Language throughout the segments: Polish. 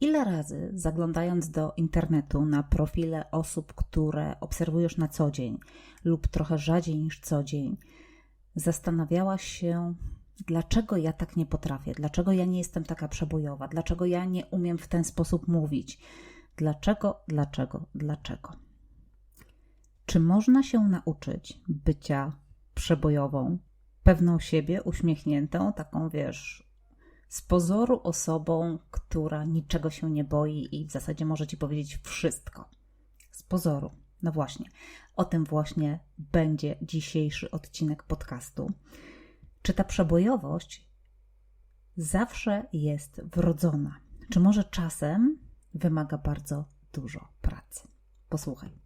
Ile razy zaglądając do internetu na profile osób, które obserwujesz na co dzień lub trochę rzadziej niż co dzień, zastanawiałaś się, dlaczego ja tak nie potrafię, dlaczego ja nie jestem taka przebojowa, dlaczego ja nie umiem w ten sposób mówić, dlaczego, dlaczego, dlaczego. Czy można się nauczyć bycia przebojową, pewną siebie, uśmiechniętą, taką wiesz, z pozoru osobą, która niczego się nie boi i w zasadzie może ci powiedzieć wszystko. Z pozoru. No właśnie, o tym właśnie będzie dzisiejszy odcinek podcastu. Czy ta przebojowość zawsze jest wrodzona? Czy może czasem wymaga bardzo dużo pracy? Posłuchaj.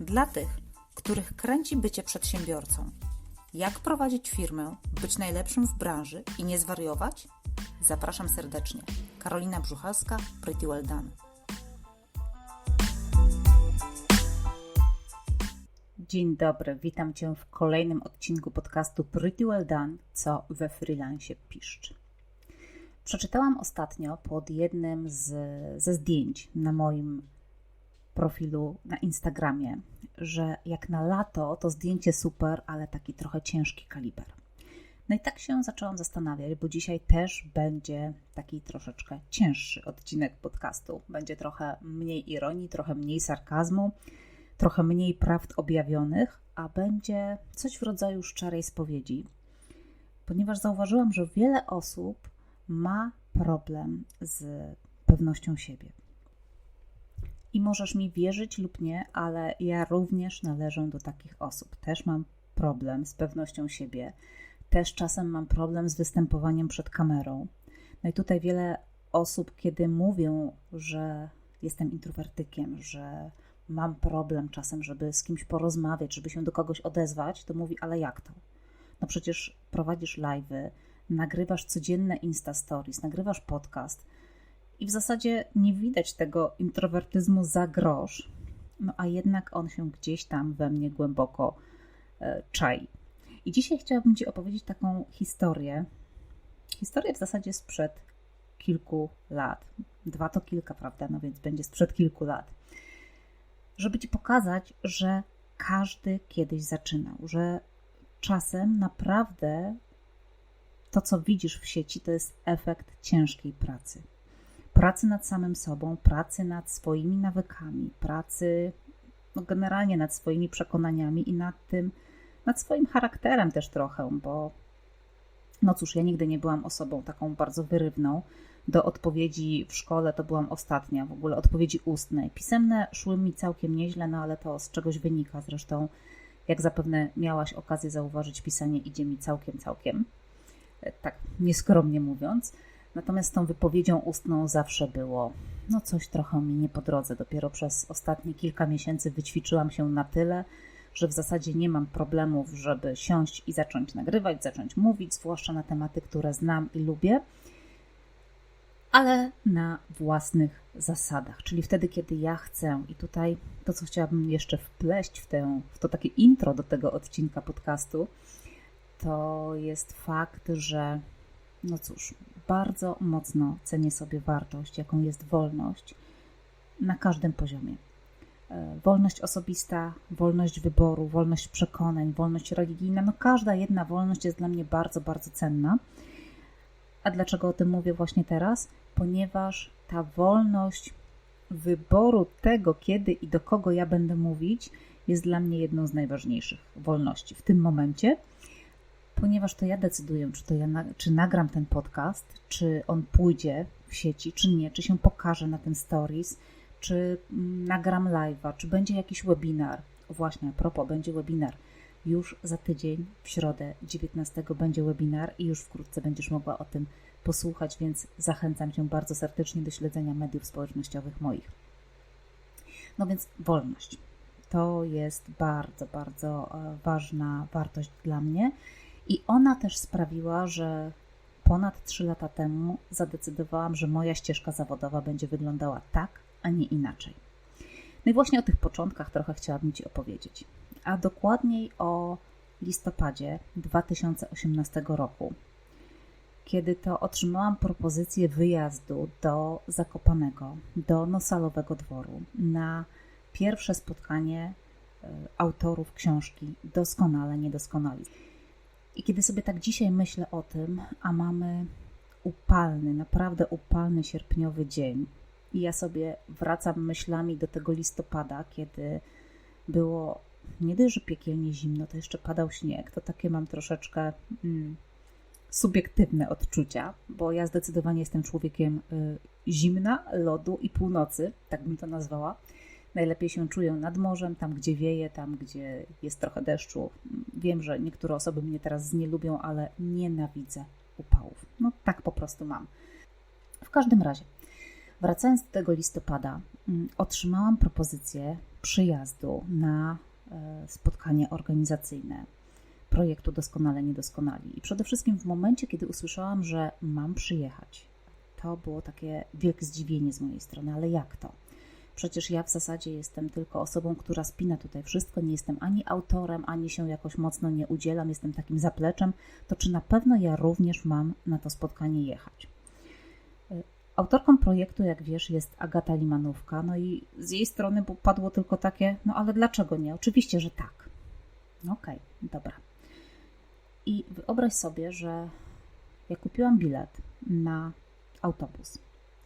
Dla tych, których kręci bycie przedsiębiorcą. Jak prowadzić firmę, być najlepszym w branży i nie zwariować? Zapraszam serdecznie. Karolina Brzuchalska, Pretty Well Done. Dzień dobry, witam Cię w kolejnym odcinku podcastu Pretty Well Done, co we freelancie piszczy. Przeczytałam ostatnio pod jednym z, ze zdjęć na moim profilu na Instagramie, że jak na lato to zdjęcie super, ale taki trochę ciężki kaliber. No i tak się zaczęłam zastanawiać, bo dzisiaj też będzie taki troszeczkę cięższy odcinek podcastu. Będzie trochę mniej ironii, trochę mniej sarkazmu, trochę mniej prawd objawionych, a będzie coś w rodzaju szczerej spowiedzi, ponieważ zauważyłam, że wiele osób ma problem z pewnością siebie. I możesz mi wierzyć lub nie, ale ja również należę do takich osób. Też mam problem z pewnością siebie, też czasem mam problem z występowaniem przed kamerą. No i tutaj wiele osób, kiedy mówią, że jestem introwertykiem, że mam problem czasem, żeby z kimś porozmawiać, żeby się do kogoś odezwać, to mówi, ale jak to? No przecież prowadzisz live'y, nagrywasz codzienne Insta Stories, nagrywasz podcast i w zasadzie nie widać tego introwertyzmu za grosz, no a jednak on się gdzieś tam we mnie głęboko e, czai. I dzisiaj chciałabym Ci opowiedzieć taką historię. Historię w zasadzie sprzed kilku lat. Dwa to kilka, prawda? No więc będzie sprzed kilku lat. Żeby Ci pokazać, że każdy kiedyś zaczynał, że czasem naprawdę to, co widzisz w sieci, to jest efekt ciężkiej pracy. Pracy nad samym sobą, pracy nad swoimi nawykami, pracy no generalnie nad swoimi przekonaniami i nad tym, nad swoim charakterem też trochę, bo no cóż, ja nigdy nie byłam osobą taką bardzo wyrywną. Do odpowiedzi w szkole to byłam ostatnia, w ogóle odpowiedzi ustnej. Pisemne szły mi całkiem nieźle, no ale to z czegoś wynika. Zresztą, jak zapewne miałaś okazję zauważyć, pisanie idzie mi całkiem, całkiem. E, tak nieskromnie mówiąc. Natomiast tą wypowiedzią ustną zawsze było, no coś trochę mi nie po drodze. Dopiero przez ostatnie kilka miesięcy wyćwiczyłam się na tyle, że w zasadzie nie mam problemów, żeby siąść i zacząć nagrywać, zacząć mówić, zwłaszcza na tematy, które znam i lubię, ale na własnych zasadach, czyli wtedy, kiedy ja chcę. I tutaj to, co chciałabym jeszcze wpleść w, tę, w to takie intro do tego odcinka podcastu, to jest fakt, że no cóż, bardzo mocno cenię sobie wartość, jaką jest wolność na każdym poziomie. E, wolność osobista, wolność wyboru, wolność przekonań, wolność religijna. No każda jedna wolność jest dla mnie bardzo, bardzo cenna. A dlaczego o tym mówię właśnie teraz? Ponieważ ta wolność wyboru tego, kiedy i do kogo ja będę mówić, jest dla mnie jedną z najważniejszych wolności w tym momencie, ponieważ to ja decyduję, czy, to ja czy nagram ten podcast, czy on pójdzie w sieci, czy nie, czy się pokaże na ten stories, czy nagram live'a, czy będzie jakiś webinar. Właśnie, a propos, będzie webinar. Już za tydzień, w środę 19 będzie webinar i już wkrótce będziesz mogła o tym posłuchać, więc zachęcam Cię bardzo serdecznie do śledzenia mediów społecznościowych moich. No więc wolność. To jest bardzo, bardzo e, ważna wartość dla mnie i ona też sprawiła, że ponad 3 lata temu zadecydowałam, że moja ścieżka zawodowa będzie wyglądała tak, a nie inaczej. No i właśnie o tych początkach trochę chciałabym Ci opowiedzieć, a dokładniej o listopadzie 2018 roku, kiedy to otrzymałam propozycję wyjazdu do Zakopanego, do Nosalowego Dworu na pierwsze spotkanie e, autorów książki Doskonale Niedoskonali. I kiedy sobie tak dzisiaj myślę o tym, a mamy upalny, naprawdę upalny sierpniowy dzień, i ja sobie wracam myślami do tego listopada, kiedy było nie dość, że piekielnie zimno, to jeszcze padał śnieg. To takie mam troszeczkę mm, subiektywne odczucia, bo ja zdecydowanie jestem człowiekiem y, zimna, lodu i północy, tak bym to nazwała. Najlepiej się czuję nad morzem, tam gdzie wieje, tam gdzie jest trochę deszczu. Wiem, że niektóre osoby mnie teraz nie lubią, ale nienawidzę upałów. No tak po prostu mam. W każdym razie, wracając do tego listopada, mm, otrzymałam propozycję przyjazdu na e, spotkanie organizacyjne projektu Doskonale Niedoskonali. I przede wszystkim w momencie, kiedy usłyszałam, że mam przyjechać, to było takie wielkie zdziwienie z mojej strony, ale jak to? Przecież ja w zasadzie jestem tylko osobą, która spina tutaj wszystko, nie jestem ani autorem, ani się jakoś mocno nie udzielam, jestem takim zapleczem, to czy na pewno ja również mam na to spotkanie jechać? Y, autorką projektu, jak wiesz, jest Agata Limanówka, no i z jej strony padło tylko takie, no ale dlaczego nie? Oczywiście, że tak. Okej, okay, dobra. I wyobraź sobie, że ja kupiłam bilet na autobus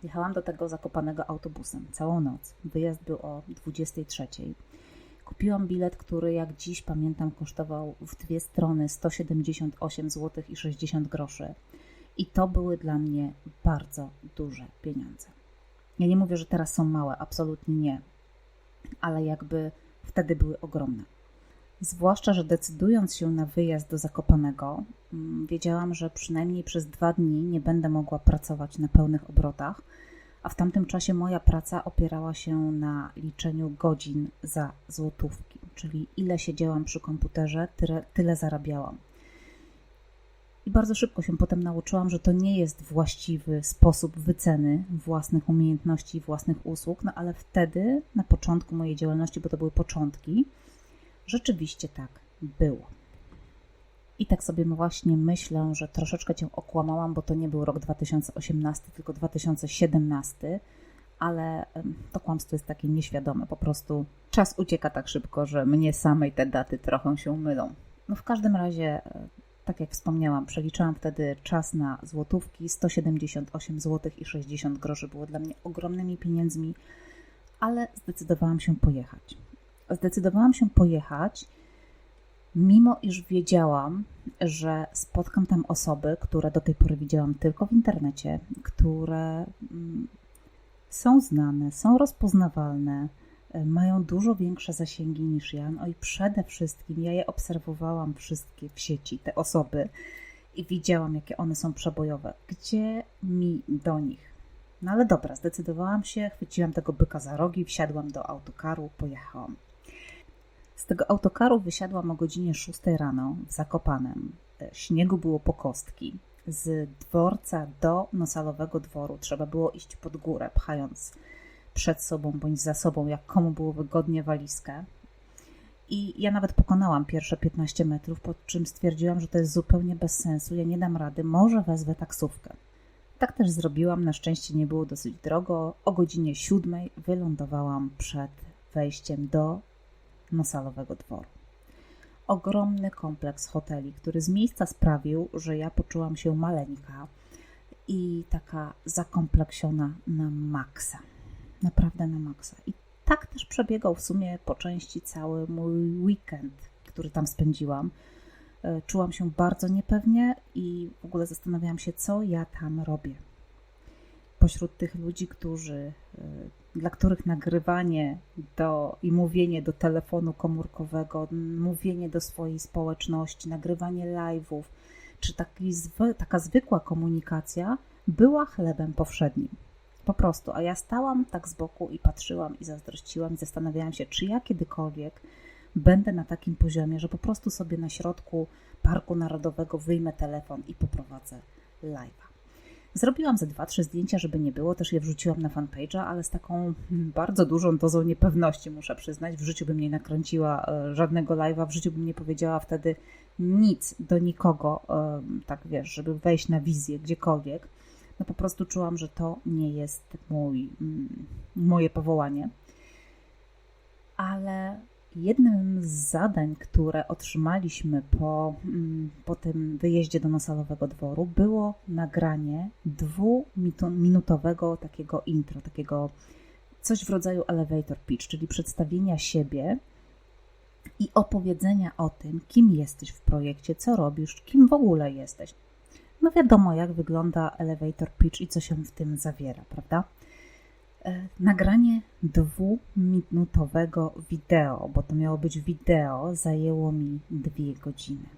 Jechałam do tego zakopanego autobusem całą noc. Wyjazd był o 23. Kupiłam bilet, który jak dziś pamiętam kosztował w dwie strony 178 zł i 60 groszy. I to były dla mnie bardzo duże pieniądze. Ja nie mówię, że teraz są małe, absolutnie nie, ale jakby wtedy były ogromne. Zwłaszcza, że decydując się na wyjazd do Zakopanego, mm, wiedziałam, że przynajmniej przez dwa dni nie będę mogła pracować na pełnych obrotach, a w tamtym czasie moja praca opierała się na liczeniu godzin za złotówki, czyli ile siedziałam przy komputerze, tyle, tyle zarabiałam. I bardzo szybko się potem nauczyłam, że to nie jest właściwy sposób wyceny własnych umiejętności własnych usług, no ale wtedy, na początku mojej działalności, bo to były początki, Rzeczywiście tak było. I tak sobie właśnie myślę, że troszeczkę Cię okłamałam, bo to nie był rok 2018, tylko 2017, ale to kłamstwo jest takie nieświadome. Po prostu czas ucieka tak szybko, że mnie samej te daty trochę się mylą. No w każdym razie, e, tak jak wspomniałam, przeliczałam wtedy czas na złotówki. 178 zł i 60 groszy było dla mnie ogromnymi pieniędzmi, ale zdecydowałam się pojechać zdecydowałam się pojechać, mimo iż wiedziałam, że spotkam tam osoby, które do tej pory widziałam tylko w internecie, które mm, są znane, są rozpoznawalne, e, mają dużo większe zasięgi niż ja. No i przede wszystkim ja je obserwowałam wszystkie w sieci, te osoby, i widziałam, jakie one są przebojowe. Gdzie mi do nich? No ale dobra, zdecydowałam się, chwyciłam tego byka za rogi, wsiadłam do autokaru, pojechałam. Tego autokaru wysiadłam o godzinie 6 rano w Zakopanem. Śniegu było po kostki. Z dworca do Nosalowego dworu trzeba było iść pod górę, pchając przed sobą bądź za sobą, jak komu było wygodnie walizkę. I ja nawet pokonałam pierwsze 15 metrów, po czym stwierdziłam, że to jest zupełnie bez sensu, ja nie dam rady, może wezwę taksówkę. Tak też zrobiłam, na szczęście nie było dosyć drogo. O godzinie 7 wylądowałam przed wejściem do Nosalowego Dworu. Ogromny kompleks hoteli, który z miejsca sprawił, że ja poczułam się maleńka i taka zakompleksiona na maksa. Naprawdę na maksa. I tak też przebiegał w sumie po części cały mój weekend, który tam spędziłam. E, czułam się bardzo niepewnie i w ogóle zastanawiałam się, co ja tam robię. Pośród tych ludzi, którzy e, dla których nagrywanie do, i mówienie do telefonu komórkowego, mówienie do swojej społeczności, nagrywanie live'ów, czy taki taka zwykła komunikacja była chlebem powszednim. Po prostu. A ja stałam tak z boku i patrzyłam i zazdrościłam i zastanawiałam się, czy ja kiedykolwiek będę na takim poziomie, że po prostu sobie na środku Parku Narodowego wyjmę telefon i poprowadzę live'a. Zrobiłam ze dwa, trzy zdjęcia, żeby nie było, też je wrzuciłam na fanpage'a, ale z taką bardzo dużą dozą niepewności, muszę przyznać. W życiu bym nie nakręciła e, żadnego live'a, w życiu bym nie powiedziała wtedy nic do nikogo, tak wiesz, żeby wejść na wizję gdziekolwiek. No po prostu czułam, że to nie jest mój, mm, moje powołanie. Ale Jednym z zadań, które otrzymaliśmy po, mm, po tym wyjeździe do Nosalowego Dworu, było nagranie dwuminutowego takiego intro, takiego coś w rodzaju elevator pitch, czyli przedstawienia siebie i opowiedzenia o tym, kim jesteś w projekcie, co robisz, kim w ogóle jesteś. No wiadomo, jak wygląda elevator pitch i co się w tym zawiera, prawda? E, nagranie dwuminutowego wideo, bo to miało być wideo, zajęło mi dwie godziny.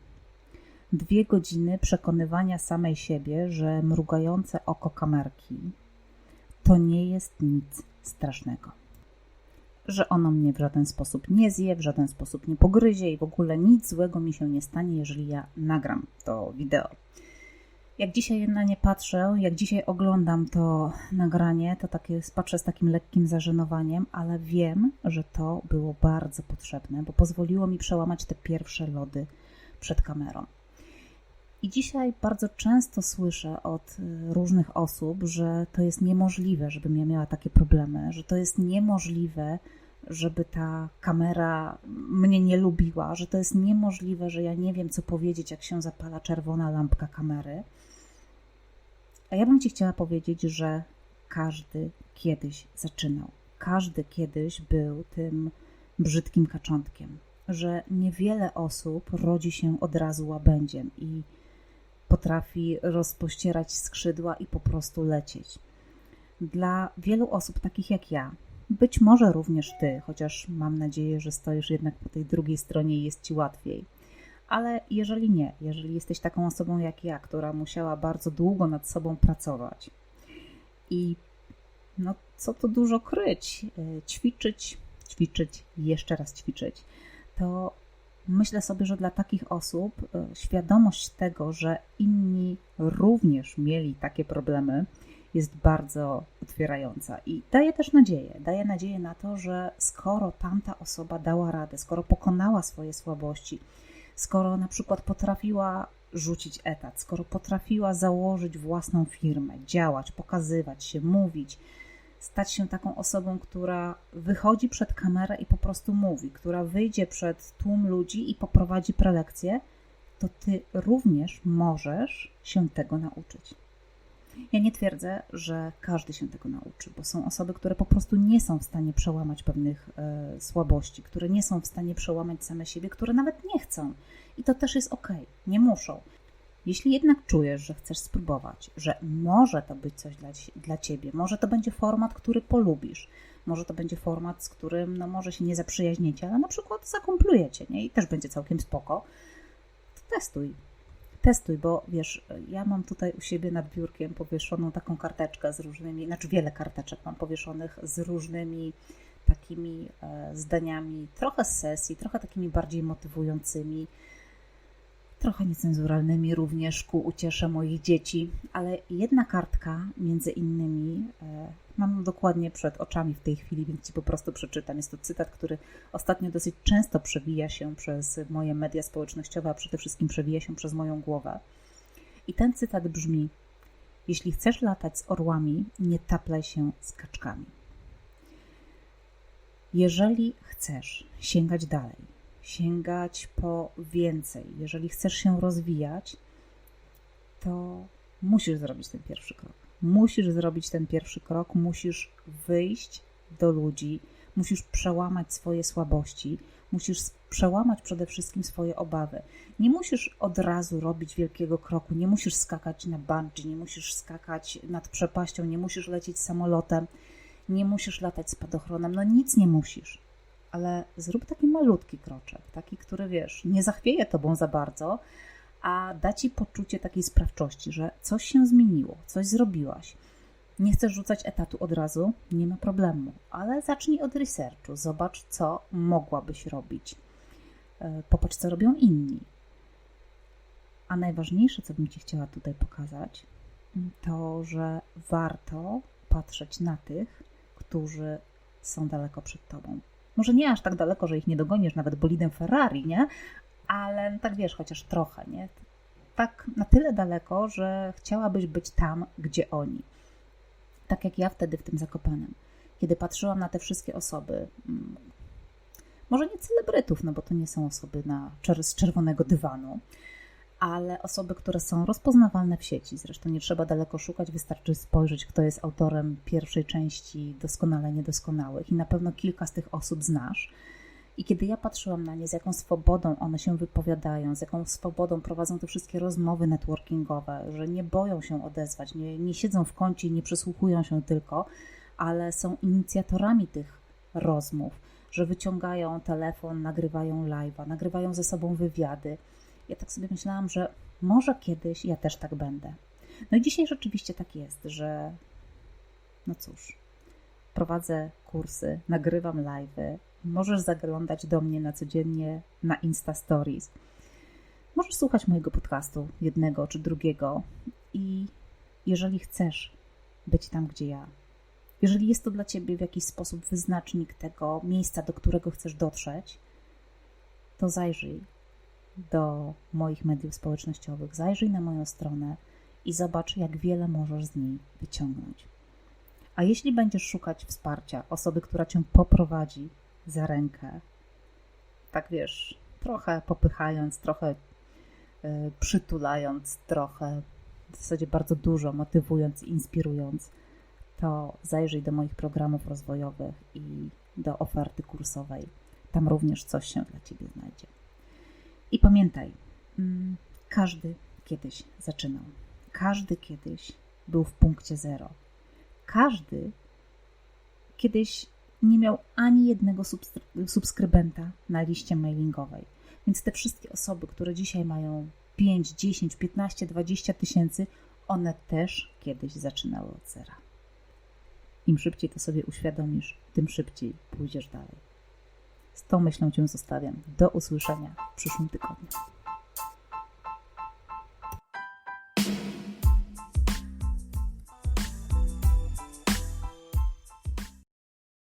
Dwie godziny przekonywania samej siebie, że mrugające oko kamerki to nie jest nic strasznego. Że ono mnie w żaden sposób nie zje, w żaden sposób nie pogryzie i w ogóle nic złego mi się nie stanie, jeżeli ja nagram to wideo. Jak dzisiaj na nie patrzę, jak dzisiaj oglądam to nagranie, to takie patrzę z takim lekkim zażenowaniem, ale wiem, że to było bardzo potrzebne, bo pozwoliło mi przełamać te pierwsze lody przed kamerą. I dzisiaj bardzo często słyszę od y, różnych osób, że to jest niemożliwe, żebym ja miała takie problemy, że to jest niemożliwe, żeby ta kamera mnie nie lubiła, że to jest niemożliwe, że ja nie wiem, co powiedzieć, jak się zapala czerwona lampka kamery. A ja bym Ci chciała powiedzieć, że każdy kiedyś zaczynał. Każdy kiedyś był tym brzydkim kaczątkiem, że niewiele osób rodzi się od razu łabędziem i potrafi rozpościerać skrzydła i po prostu lecieć. Dla wielu osób takich jak ja, być może również Ty, chociaż mam nadzieję, że stoisz jednak po tej drugiej stronie i jest Ci łatwiej ale jeżeli nie, jeżeli jesteś taką osobą jak ja, która musiała bardzo długo nad sobą pracować i no co tu dużo kryć, e, ćwiczyć, ćwiczyć, jeszcze raz ćwiczyć, to myślę sobie, że dla takich osób e, świadomość tego, że inni również mieli takie problemy, jest bardzo otwierająca i daje też nadzieję. Daje nadzieję na to, że skoro tamta osoba dała radę, skoro pokonała swoje słabości, skoro na przykład potrafiła rzucić etat, skoro potrafiła założyć własną firmę, działać, pokazywać się, mówić, stać się taką osobą, która wychodzi przed kamerę i po prostu mówi, która wyjdzie przed tłum ludzi i poprowadzi prelekcję, to ty również możesz się tego nauczyć. Ja nie twierdzę, że każdy się tego nauczy, bo są osoby, które po prostu nie są w stanie przełamać pewnych e, słabości, które nie są w stanie przełamać same siebie, które nawet nie chcą. I to też jest ok, nie muszą. Jeśli jednak czujesz, że chcesz spróbować, że może to być coś dla, dla ciebie, może to będzie format, który polubisz, może to będzie format, z którym no, może się nie zaprzyjaźnicie, ale na przykład zakomplujecie, nie? I też będzie całkiem spoko, to testuj testuj, bo wiesz, ja mam tutaj u siebie nad biurkiem powieszoną taką karteczkę z różnymi, znaczy wiele karteczek mam powieszonych z różnymi takimi e, zdaniami, trochę z sesji, trochę takimi bardziej motywującymi, trochę niecenzuralnymi również ku uciesze moich dzieci, ale jedna kartka między innymi e, mam dokładnie przed oczami w tej chwili, więc Ci po prostu przeczytam. Jest to cytat, który ostatnio dosyć często przewija się przez moje media społecznościowe, a przede wszystkim przewija się przez moją głowę. I ten cytat brzmi: Jeśli chcesz latać z orłami, nie taplaj się z kaczkami. Jeżeli chcesz sięgać dalej, sięgać po więcej, jeżeli chcesz się rozwijać, to musisz zrobić ten pierwszy krok musisz zrobić ten pierwszy krok, musisz wyjść do ludzi, musisz przełamać swoje słabości, musisz przełamać przede wszystkim swoje obawy. Nie musisz od razu robić wielkiego kroku, nie musisz skakać na bungee, nie musisz skakać nad przepaścią, nie musisz lecieć samolotem. nie musisz latać spadochronem, no nic nie musisz, ale zrób taki malutki kroczek, taki, który wiesz, nie zachwieje tobą za bardzo, a da ci poczucie takiej sprawczości, że coś się zmieniło, coś zrobiłaś. Nie chcesz rzucać etatu od razu? Nie ma problemu, ale zacznij od researchu. Zobacz, co mogłabyś robić. E, popatrz, co robią inni. A najważniejsze, co bym Ci chciała tutaj pokazać, to, że warto patrzeć na tych, którzy są daleko przed Tobą. Może nie aż tak daleko, że ich nie dogonisz nawet bolidem Ferrari, nie? Ale tak wiesz, chociaż trochę, nie? Tak na tyle daleko, że chciałabyś być tam, gdzie oni. Tak jak ja wtedy w tym Zakopanem. Kiedy patrzyłam na te wszystkie osoby, mm, może nie celebrytów, no bo to nie są osoby na, z czerwonego dywanu, ale osoby, które są rozpoznawalne w sieci. Zresztą nie trzeba daleko szukać, wystarczy spojrzeć, kto jest autorem pierwszej części Doskonale Niedoskonałych i na pewno kilka z tych osób znasz. I kiedy ja patrzyłam na nie, z jaką swobodą one się wypowiadają, z jaką swobodą prowadzą te wszystkie rozmowy networkingowe, że nie boją się odezwać, nie, nie siedzą w kącie i nie przysłuchują się tylko, ale są inicjatorami tych rozmów, że wyciągają telefon, nagrywają live'a, nagrywają ze sobą wywiady. Ja tak sobie myślałam, że może kiedyś ja też tak będę. No i dzisiaj rzeczywiście tak jest, że no cóż, prowadzę kursy, nagrywam live'y, możesz zaglądać do mnie na codziennie na Insta Stories. Możesz słuchać mojego podcastu, jednego czy drugiego, i jeżeli chcesz być tam, gdzie ja, jeżeli jest to dla ciebie w jakiś sposób wyznacznik tego miejsca, do którego chcesz dotrzeć, to zajrzyj do moich mediów społecznościowych, zajrzyj na moją stronę i zobacz, jak wiele możesz z niej wyciągnąć. A jeśli będziesz szukać wsparcia, osoby, która cię poprowadzi za rękę, tak wiesz, trochę popychając, trochę y, przytulając, trochę w zasadzie bardzo dużo motywując inspirując, to zajrzyj do moich programów rozwojowych i do oferty kursowej. Tam również coś się dla Ciebie znajdzie. I pamiętaj, mm, każdy kiedyś zaczynał. Każdy kiedyś był w punkcie zero. Każdy kiedyś nie miał ani jednego subskrybenta na liście mailingowej. Więc te wszystkie osoby, które dzisiaj mają 5, 10, 15, 20 tysięcy, one też kiedyś zaczynały od zera. Im szybciej to sobie uświadomisz, tym szybciej pójdziesz dalej. Z tą myślą Cię zostawiam. Do usłyszenia w przyszłym tygodniu.